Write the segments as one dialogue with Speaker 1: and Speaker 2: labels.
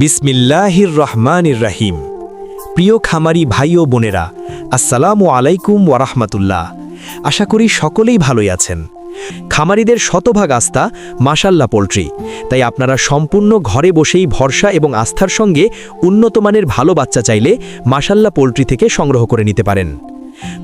Speaker 1: বিসমিল্লাহির রহমানির রাহিম প্রিয় খামারি ভাই ও বোনেরা, আসসালামু আলাইকুম ওয়ারাহমাতুল্লাহ আশা করি সকলেই ভালোই আছেন। খামারিদের শতভাগ আস্থা মাসাল্লা পোলট্রি, তাই আপনারা সম্পূর্ণ ঘরে বসেই ভরসা এবং আস্থার সঙ্গে উন্নত মানের ভালো বাচ্চা চাইলে মাসাল্লা পোলট্রি থেকে সংগ্রহ করে নিতে পারেন।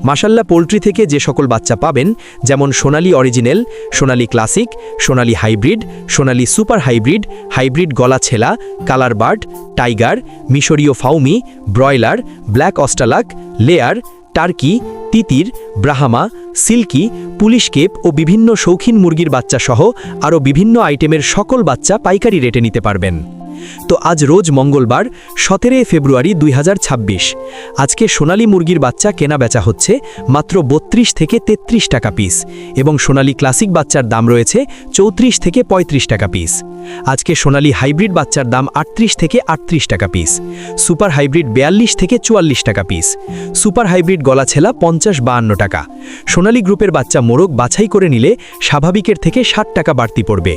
Speaker 1: মাসাল্লা পোলট্রি থেকে যে সকল বাচ্চা পাবেন, যেমন Sonali original, Sonali classic, Sonali hybrid, Sonali super hybrid hybrid গলা ছেলা, কালার বার্ড, টাইগার, মিশরীয় Fayoumi, broiler, black Australorp layer, turkey, তিতির, ব্রাহামা, সিল্কি, পুলিশ কেপ ও বিভিন্ন শৌখিন মুরগির বাচ্চা সহ আরও বিভিন্ন আইটেমের সকল বাচ্চা পাইকারি রেটে নিতে পারবেন। তো আজ রোজ মঙ্গলবার, সতেরোই ফেব্রুয়ারি দুই হাজার ছাব্বিশ। আজকে সোনালী মুরগির বাচ্চা কেনা বেচা হচ্ছে মাত্র বত্রিশ থেকে ৩৩ টাকা পিস এবং সোনালী ক্লাসিক বাচ্চার দাম রয়েছে চৌত্রিশ থেকে ৩৫ টাকা পিস আজকে সোনালী হাইব্রিড বাচ্চার দাম আটত্রিশ থেকে আটত্রিশ টাকা পিস সুপার হাইব্রিড বিয়াল্লিশ থেকে চুয়াল্লিশ টাকা পিস সুপার হাইব্রিড গলা ছেলা পঞ্চাশ বাহান্ন টাকা। সোনালী গ্রুপের বাচ্চা মোরগ বাছাই করে নিলে স্বাভাবিকের থেকে ষাট টাকা বাড়তি পড়বে।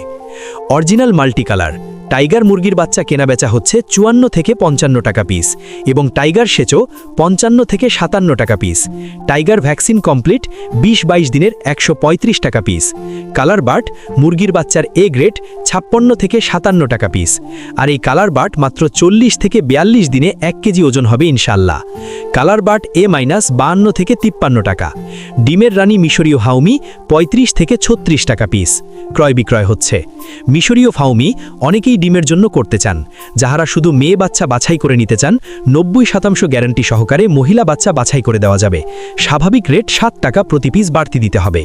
Speaker 1: অরিজিনাল মাল্টি কালার টাইগার মুরগির বাচ্চা কেনা বেচা হচ্ছে চুয়ান্ন থেকে পঞ্চান্ন টাকা পিস এবং টাইগার সেচও পঞ্চান্ন থেকে সাতান্ন টাকা পিস টাইগার ভ্যাকসিন কমপ্লিট বিশ বাইশ দিনের একশো পঁয়ত্রিশ টাকা পিস কালার বার্ট মুরগির বাচ্চার এ গ্রেড ছাপ্পান্ন থেকে সাতান্ন টাকা পিস আর এই কালার বার্ট মাত্র চল্লিশ থেকে বিয়াল্লিশ দিনে এক কেজি ওজন হবে ইনশাল্লাহ কালার বার্ট এ মাইনাস বাহান্ন থেকে তিপ্পান্ন টাকা। ডিমের রানী মিশরীয় হাউমি ৩৫ থেকে ছত্রিশ টাকা পিস ক্রয় বিক্রয় হচ্ছে। মিশরীয় ফাউমি অনেকেই ডিমের জন্য করতে চান। যাহারা শুধু মেয়ে বাচ্চা বাছাই করে নিতে চান, নব্বই শতাংশ গ্যারান্টি সহকারে মহিলা বাচ্চা বাছাই করে দেওয়া যাবে। স্বাভাবিক রেট সাত টাকা প্রতি পিস বাড়তি দিতে হবে।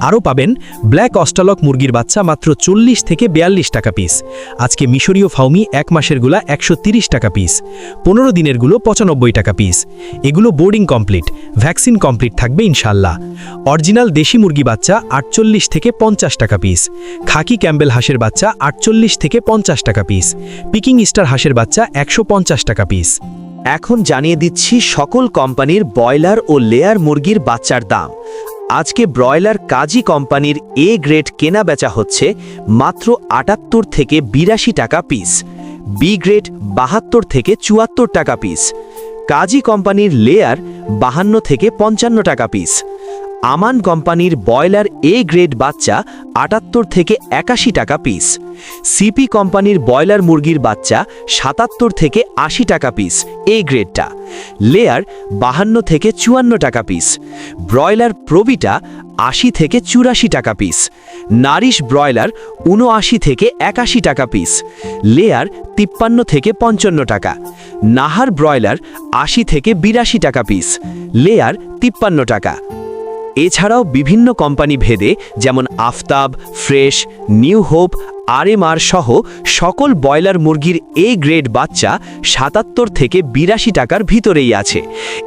Speaker 1: আরও পাবেন, ব্ল্যাক অস্টালক মুরগির বাচ্চা মাত্র চল্লিশ থেকে বিয়াল্লিশ টাকা পিস। আজকে মিশরীয় ফাউমি এক মাসেরগুলা একশো টাকা পিস। পনেরো দিনেরগুলো পঁচানব্বই টাকা পিস। এগুলো বোর্ডিং কমপ্লিট। ভ্যাকসিন কমপ্লিট থাকবে ইনশাল্লাহ অরিজিনাল দেশি মুরগি বাচ্চা আটচল্লিশ থেকে পঞ্চাশ টাকা পিস খাকি ক্যাম্বেল হাঁসের বাচ্চা আটচল্লিশ থেকে পঞ্চাশ টাকা পিস পিকিং স্টার হাঁসের বাচ্চা একশো পঞ্চাশ টাকা পিস
Speaker 2: এখন জানিয়ে দিচ্ছি সকল কোম্পানির ব্রয়লার ও লেয়ার মুরগির বাচ্চার দাম। আজকে ব্রয়লার কাজী কোম্পানির এ গ্রেড কেনা বেচা হচ্ছে মাত্র আটাত্তর থেকে বিরাশি টাকা পিস বি গ্রেড বাহাত্তর থেকে চুয়াত্তর টাকা পিস কাজী কোম্পানির লেয়ার বাহান্ন থেকে পঞ্চান্ন টাকা পিস আমান কোম্পানির ব্রয়লার এ গ্রেড বাচ্চা আটাত্তর থেকে একাশি টাকা পিস। সিপি কোম্পানির ব্রয়লার মুরগির বাচ্চা সাতাত্তর থেকে আশি টাকা পিস এ গ্রেডটা। লেয়ার বাহান্ন থেকে চুয়ান্ন টাকা পিস। ব্রয়লার প্রবিটা আশি থেকে চুরাশি টাকা পিস। নারিশ ব্রয়লার উনআশি থেকে একাশি টাকা পিস। লেয়ার তিপ্পান্ন থেকে পঞ্চান্ন টাকা। নাহার ব্রয়লার আশি থেকে বিরাশি টাকা পিস। লেয়ার তিপ্পান্ন টাকা। এছাড়াও বিভিন্ন কোম্পানি ভেদে যেমন Aftab, fresh, new hope, RMR সহ সকল ব্রয়লার মুরগির এ গ্রেড বাচ্চা সাতাত্তর থেকে বিরাশি টাকার ভিতরেই আছে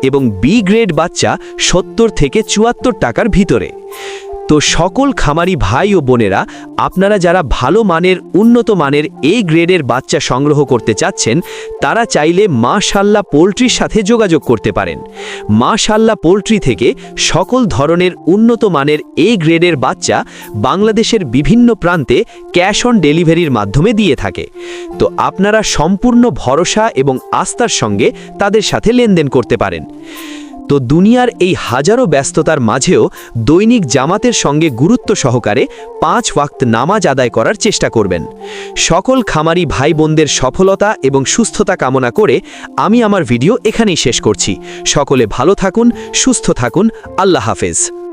Speaker 2: এবং বি গ্রেড বাচ্চা সত্তর থেকে চুয়াত্তর টাকার ভিতরে। তো সকল খামারি ভাই ও বোনেরা, আপনারা যারা ভালো মানের, উন্নত মানের এই গ্রেডের বাচ্চা সংগ্রহ করতে চাচ্ছেন, তারা চাইলে মাশাল্লাহ পোলট্রির সাথে যোগাযোগ করতে পারেন। মাশাল্লাহ পোলট্রি থেকে সকল ধরনের উন্নত মানের এই গ্রেডের বাচ্চা বাংলাদেশের বিভিন্ন প্রান্তে ক্যাশ অন ডেলিভারির মাধ্যমে দিয়ে থাকে। তো আপনারা সম্পূর্ণ ভরসা এবং আস্থার সঙ্গে তাদের সাথে লেনদেন করতে পারেন। তো দুনিয়ার এই হাজারো ব্যস্ততার মাঝেও দৈনিক জামাতের সঙ্গে গুরুত্ব সহকারে পাঁচ ওয়াক্ত নামাজ আদায় করার চেষ্টা করবেন। সকল খামারি ভাই বোনদের সফলতা এবং সুস্থতা কামনা করে আমি আমার ভিডিও এখানেই শেষ করছি। সকলে ভালো থাকুন, সুস্থ থাকুন, আল্লাহ হাফেজ।